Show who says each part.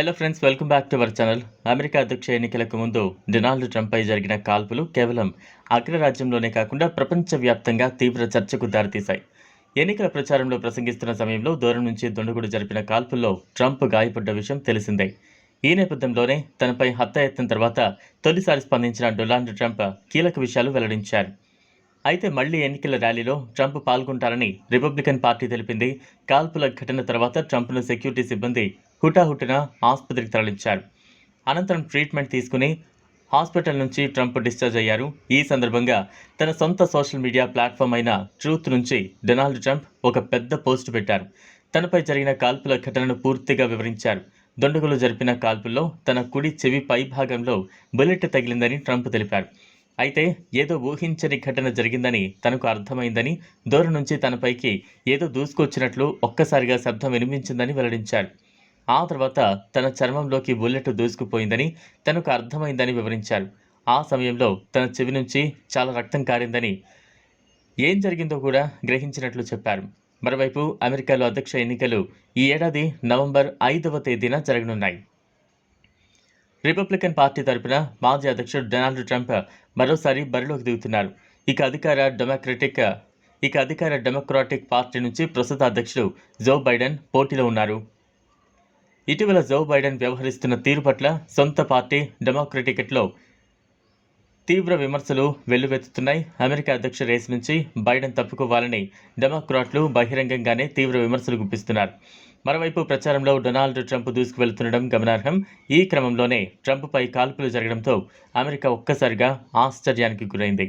Speaker 1: Hello friends welcome back to our channel America అధ్యక్ష ఎన్నికలకు ముందు డొనాల్డ్ ట్రంప్పై జరిగిన కాల్పులు కేవలం అగ్రరాజ్యంలోనే కాకుండా ప్రపంచవ్యాప్తంగా తీవ్ర చర్చకు దారితీశాయి. ఎన్నికల ప్రచారంలో ప్రసంగిస్తున్న సమయంలో దూరం నుంచి దుండగుడు జరిపిన కాల్పుల్లో ట్రంప్ గాయపడ్డ విషయం తెలిసిందే. ఈ నేపథ్యంలోనే తనపై హత్యాయత్నం తర్వాత తొలిసారి స్పందించిన డొనాల్డ్ ట్రంప్ కీలక విషయాలు వెల్లడించారు. అయితే మళ్ళీ ఎన్నికల ర్యాలీలో ట్రంప్ పాల్గొంటారని రిపబ్లికన్ పార్టీ తెలిపింది. కాల్పుల ఘటన తర్వాత ట్రంప్ను సెక్యూరిటీ సిబ్బంది హుటాహుటిన ఆసుపత్రికి తరలించారు. అనంతరం ట్రీట్మెంట్ తీసుకుని హాస్పిటల్ నుంచి ట్రంప్ డిశ్చార్జ్ అయ్యారు. ఈ సందర్భంగా తన సొంత సోషల్ మీడియా ప్లాట్ఫామ్ అయిన ట్రూత్ నుంచి డొనాల్డ్ ట్రంప్ ఒక పెద్ద పోస్ట్ పెట్టారు. తనపై జరిగిన కాల్పుల ఘటనను పూర్తిగా వివరించారు. దొండగులు జరిపిన కాల్పుల్లో తన కుడి చెవి పై భాగంలో బుల్లెట్ తగిలిందని ట్రంప్ తెలిపారు. అయితే ఏదో ఊహించని ఘటన జరిగిందని తనకు అర్థమైందని దూరం నుంచి తనపైకి ఏదో దూసుకొచ్చినట్లు ఒక్కసారిగా శబ్దం వినిపించిందని వెల్లడించారు. ఆ తర్వాత తన చర్మంలోకి బుల్లెట్ దూసుకుపోయిందని తనకు అర్థమైందని వివరించారు. ఆ సమయంలో తన చెవి నుంచి చాలా రక్తం కారిందని ఏం జరిగిందో కూడా గ్రహించినట్లు చెప్పారు. మరోవైపు అమెరికాలో అధ్యక్ష ఎన్నికలు ఈ ఏడాది నవంబర్ ఐదవ తేదీన జరగనున్నాయి. రిపబ్లికన్ పార్టీ తరపున మాజీ అధ్యక్షుడు డొనాల్డ్ ట్రంప్ మరోసారి బరిలోకి దిగుతున్నారు. ఇక అధికార డెమోక్రటిక్ ఇక అధికార డెమోక్రాటిక్ పార్టీ నుంచి ప్రస్తుత అధ్యక్షుడు జో బైడెన్ పోటీలో ఉన్నారు. ఇటీవల జో బైడెన్ వ్యవహరిస్తున్న తీరు పట్ల సొంత పార్టీ డెమోక్రటికెట్లో తీవ్ర విమర్శలు వెల్లువెత్తుతున్నాయి. అమెరికా అధ్యక్ష రేసు నుంచి బైడెన్ తప్పుకోవాలని డెమోక్రాట్లు బహిరంగంగానే తీవ్ర విమర్శలు గుప్పిస్తున్నారు. మరోవైపు ప్రచారంలో డొనాల్డ్ ట్రంప్ దూసుకువెళ్తుండడం గమనార్హం. ఈ క్రమంలోనే ట్రంప్పై కాల్పులు జరగడంతో అమెరికా ఒక్కసారిగా ఆశ్చర్యానికి గురైంది.